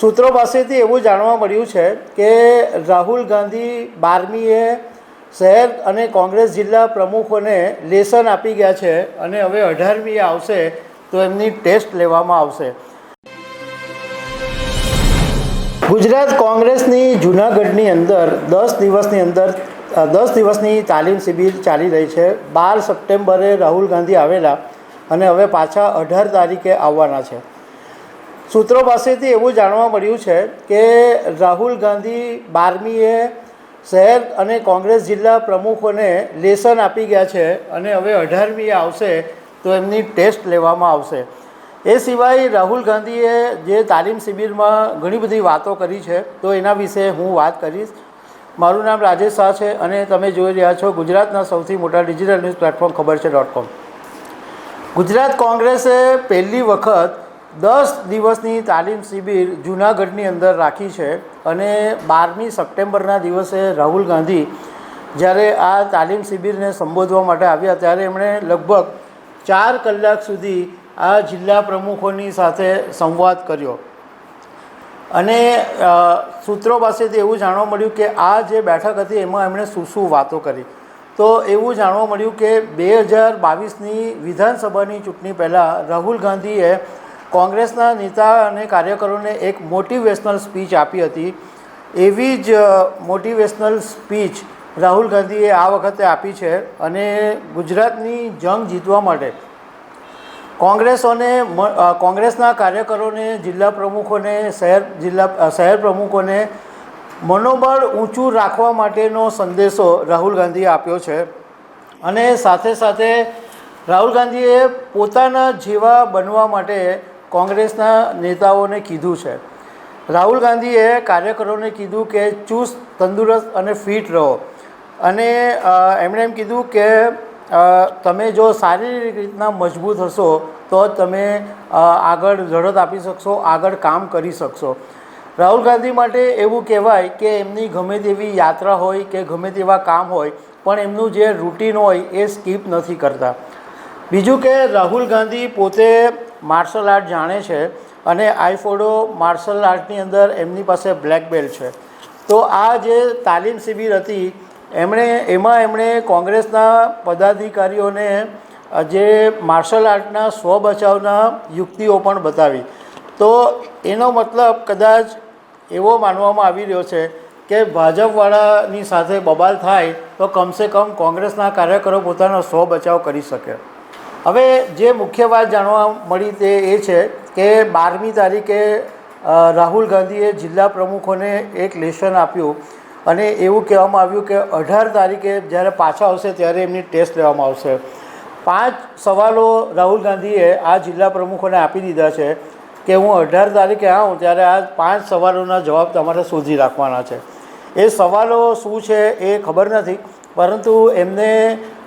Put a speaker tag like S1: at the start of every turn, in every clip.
S1: સૂત્રો પાસેથી એવું જાણવા મળ્યું છે કે રાહુલ ગાંધી બારમીએ શહેર અને કોંગ્રેસ જિલ્લા પ્રમુખોને લેસન આપી ગયા છે અને હવે અઢારમીએ આવશે તો એમની ટેસ્ટ લેવામાં આવશે. ગુજરાત કોંગ્રેસની જૂનાગઢની અંદર દસ દિવસની અંદર દસ દિવસની તાલીમ શિબિર ચાલી રહી છે. બાર સપ્ટેમ્બરે રાહુલ ગાંધી આવેલા અને હવે પાછા અઢાર તારીખે આવવાના છે. સૂત્રો પાસેથી એવું જાણવા મળ્યું છે કે રાહુલ ગાંધી બારમીએ શહેર અને કોંગ્રેસ જિલ્લા પ્રમુખોને લેસન આપી ગયા છે અને હવે અઢારમીએ આવશે તો એમની ટેસ્ટ લેવામાં આવશે. એ સિવાય રાહુલ ગાંધીએ જે તાલીમ શિબિરમાં ઘણી બધી વાતો કરી છે, તો એના વિશે હું વાત કરીશ. મારું નામ રાજેશ શાહ છે અને તમે જોઈ રહ્યા છો ગુજરાતના સૌથી મોટા ડિજિટલ ન્યૂઝ પ્લેટફોર્મ ખબર છે ડોટ કોમ. ગુજરાત કોંગ્રેસે પહેલી વખત દસ દિવસની તાલીમ શિબિર જૂનાગઢની અંદર રાખી છે અને બારમી સપ્ટેમ્બરના દિવસે રાહુલ ગાંધી જ્યારે આ તાલીમ શિબિરને સંબોધવા માટે આવ્યા ત્યારે એમણે લગભગ ચાર કલાક સુધી આ જિલ્લા પ્રમુખોની સાથે સંવાદ કર્યો. અને સૂત્રો પાસેથી એવું જાણવા મળ્યું કે આ જે બેઠક હતી એમાં એમણે શું શું વાતો કરી. તો એવું જાણવા મળ્યું કે બે હજાર બાવીસની વિધાનસભાની ચૂંટણી પહેલાં રાહુલ ગાંધીએ કોંગ્રેસના નેતા અને કાર્યકરોને એક મોટિવેશનલ સ્પીચ આપી હતી. એવી જ મોટિવેશનલ સ્પીચ રાહુલ ગાંધીએ આ વખતે આપી છે અને ગુજરાતની જંગ જીતવા માટે. કોંગ્રેસોને કોંગ્રેસના કાર્યકરોને, જિલ્લા પ્રમુખોને, શહેર, જિલ્લા શહેર પ્રમુખોને મનોબળ ઊંચું રાખવા માટેનો સંદેશો રાહુલ ગાંધીએ આપ્યો છે. અને સાથે સાથે રાહુલ ગાંધીએ પોતાના જેવા બનવા માટે કોંગ્રેસના નેતાઓને કીધું છે. રાહુલ ગાંધીએ કાર્યકરોને કીધું કે ચુસ્ત, તંદુરસ્ત અને ફિટ રહો. અને એમણે એમ કીધું કે તમે જો શારીરિક રીતના મજબૂત હશો, તો તમે આગળ લડત આપી શકશો, આગળ કામ કરી શકશો. રાહુલ ગાંધી માટે એવું કહેવાય કે એમની ગમે તેવી યાત્રા હોય કે ગમે તેવા કામ હોય, પણ એમનું જે રૂટીન હોય એ સ્કીપ નથી કરતા. બીજું કે રાહુલ ગાંધી પોતે માર્શલ આર્ટ જાણે છે અને આઈફોડો માર્શલ આર્ટની અંદર એમની પાસે બ્લેક બેલ્ટ છે. તો આ જે તાલીમ શિબિર હતી, એમણે, એમાં એમણે કોંગ્રેસના પદાધિકારીઓને જે માર્શલ આર્ટના સ્વ બચાવના યુક્તિઓ પણ બતાવી. તો એનો મતલબ કદાચ એવો માનવામાં આવી રહ્યો છે કે ભાજપવાળાની સાથે બબાલ થાય તો કમસે કમ કોંગ્રેસના કાર્યકરો પોતાનો સ્વ બચાવ કરી શકે. હવે જે મુખ્ય વાત જાણવા મળી તે એ છે કે બારમી તારીખે રાહુલ ગાંધીએ જિલ્લા પ્રમુખોને એક લેશન આપ્યું અને એવું કહેવામાં આવ્યું કે અઢાર તારીખે જ્યારે પાછા આવશે ત્યારે એમની ટેસ્ટ લેવામાં આવશે. પાંચ સવાલો રાહુલ ગાંધીએ આ જિલ્લા પ્રમુખોને આપી દીધા છે કે હું અઢાર તારીખે આવું ત્યારે આ પાંચ સવાલોના જવાબ તમારે શોધી રાખવાના છે. એ સવાલો શું છે એ ખબર નથી, પરંતુ એમને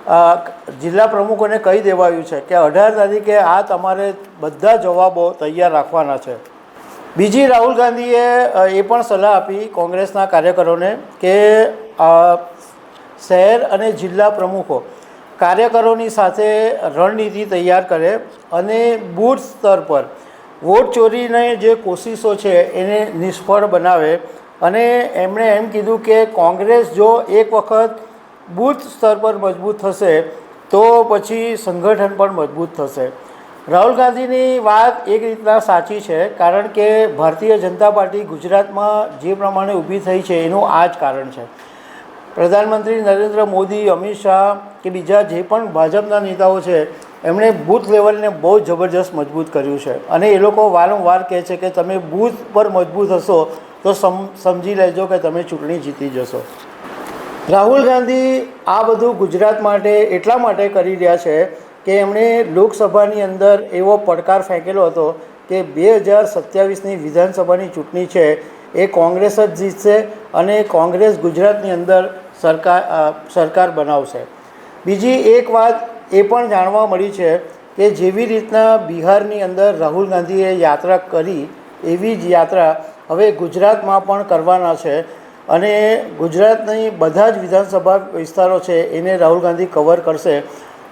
S1: જિલ્લા પ્રમુખોને કહી દેવાયું છે કે અઢાર તારીખે આ તમારે બધા જવાબો તૈયાર રાખવાના છે. બીજી રાહુલ ગાંધીએ એ પણ સલાહ આપી કોંગ્રેસના કાર્યકરોને કે શહેર અને જિલ્લા પ્રમુખો કાર્યકરોની સાથે રણનીતિ તૈયાર કરે અને બૂથ સ્તર પર વોટ ચોરીને જે કોશિશો છે એને નિષ્ફળ બનાવે. અને એમણે એમ કીધું કે કોંગ્રેસ જો એક વખત બૂથ સ્તર પર મજબૂત થશે, તો પછી સંગઠન પણ મજબૂત થશે. રાહુલ ગાંધીની વાત એક રીતના સાચી છે, કારણ કે ભારતીય જનતા પાર્ટી ગુજરાતમાં જે પ્રમાણે ઊભી થઈ છે, એનું આ જ કારણ છે. પ્રધાનમંત્રી નરેન્દ્ર મોદી, અમિત શાહ કે બીજા જે પણ ભાજપના નેતાઓ છે, એમણે બૂથ લેવલને બહુ જબરજસ્ત મજબૂત કર્યું છે. અને એ લોકો વારંવાર કહે છે કે તમે બૂથ પર મજબૂત હશો, તો સમ, સમજી લેજો કે તમે ચૂંટણી જીતી જશો. રાહુલ ગાંધી આ બધું ગુજરાત માટે એટલા માટે કરી રહ્યા છે કે એમણે લોકસભાની અંદર એવો પડકાર ફેંકેલો હતો કે બે હજાર સત્યાવીસની વિધાનસભાની ચૂંટણી છે, એ કોંગ્રેસ જ જીતશે અને કોંગ્રેસ ગુજરાતની અંદર સરકાર સરકાર બનાવશે. બીજી એક વાત એ પણ જાણવા મળી છે કે જેવી રીતના બિહારની અંદર રાહુલ ગાંધીએ યાત્રા કરી, એવી જ યાત્રા હવે ગુજરાતમાં પણ કરવાના છે. અને ગુજરાતની બધા જ વિધાનસભા વિસ્તારો છે, એને રાહુલ ગાંધી કવર કરશે.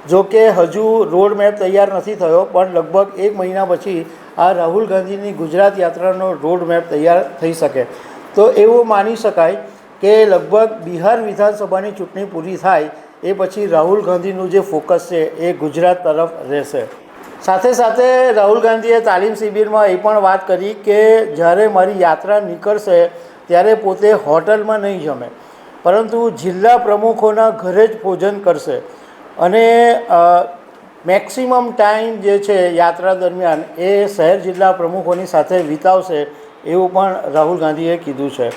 S1: જો કે હજુ રોડ મેપ તૈયાર નથી થયો, પણ લગભગ એક મહિના પછી આ રાહુલ ગાંધીની ગુજરાત યાત્રાનો રોડ મેપ તૈયાર થઈ શકે. તો એવું માની શકાય કે લગભગ બિહાર વિધાનસભાની ચૂંટણી પૂરી થાય, એ પછી રાહુલ ગાંધીનું જે ફોકસ છે, એ ગુજરાત તરફ રહેશે. સાથે સાથે રાહુલ ગાંધીએ તાલીમ શિબિરમાં એ પણ વાત કરી કે જ્યારે મારી યાત્રા નીકળશે ત્યારે પોતે હોટલમાં નહીં જમે. પરંતુ જિલ્લા પ્રમુખોના ઘરે જ ભોજન કરશે. અને મેક્સિમમ ટાઈમ જે છે યાત્રા દરમિયાન એ શહેર જિલ્લા પ્રમુખોની સાથે વિતાવશે એવું પણ રાહુલ ગાંધીએ કીધું છે.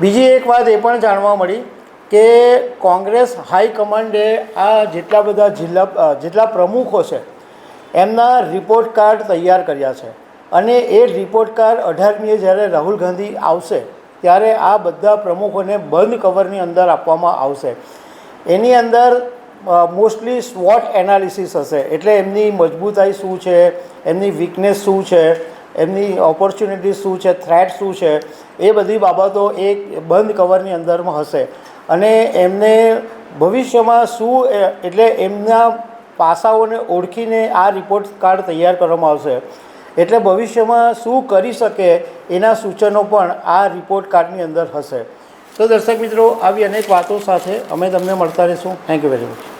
S1: બીજી એક વાત એ પણ જાણવા મળી કે કોંગ્રેસ હાઈકમાન્ડે આ જેટલા બધા જિલ્લા જેટલા પ્રમુખો છે એમના રિપોર્ટ કાર્ડ તૈયાર કર્યા છે. અને એ રિપોર્ટ કાર્ડ અઢારમીએ જ્યારે રાહુલ ગાંધી આવશે ત્યારે આ બધા પ્રમુખોને બંધ કવરની અંદર આપવામાં આવશે. એની અંદર મોસ્ટલી સ્વોટ એનાલિસિસ હશે. એટલે એમની મજબૂતાઈ શું છે, એમની વીકનેસ શું છે, એમની ઓપોર્ચ્યુનિટી શું છે થ્રેટ શું છે, એ બધી બાબતો એક બંધ કવરની અંદરમાં હશે. અને એમને ભવિષ્યમાં શું એટલે એમના પાસાઓને ઓળખીને આ રિપોર્ટ કાર્ડ તૈયાર કરવામાં આવશે. એટલે ભવિષ્યમાં શું કરી શકે એના સૂચનો પણ આ રિપોર્ટ કાર્ડની અંદર હશે. તો દર્શક મિત્રો, આવી અનેક વાતો સાથે અમે તમને મળતા રહીશું. Thank you very much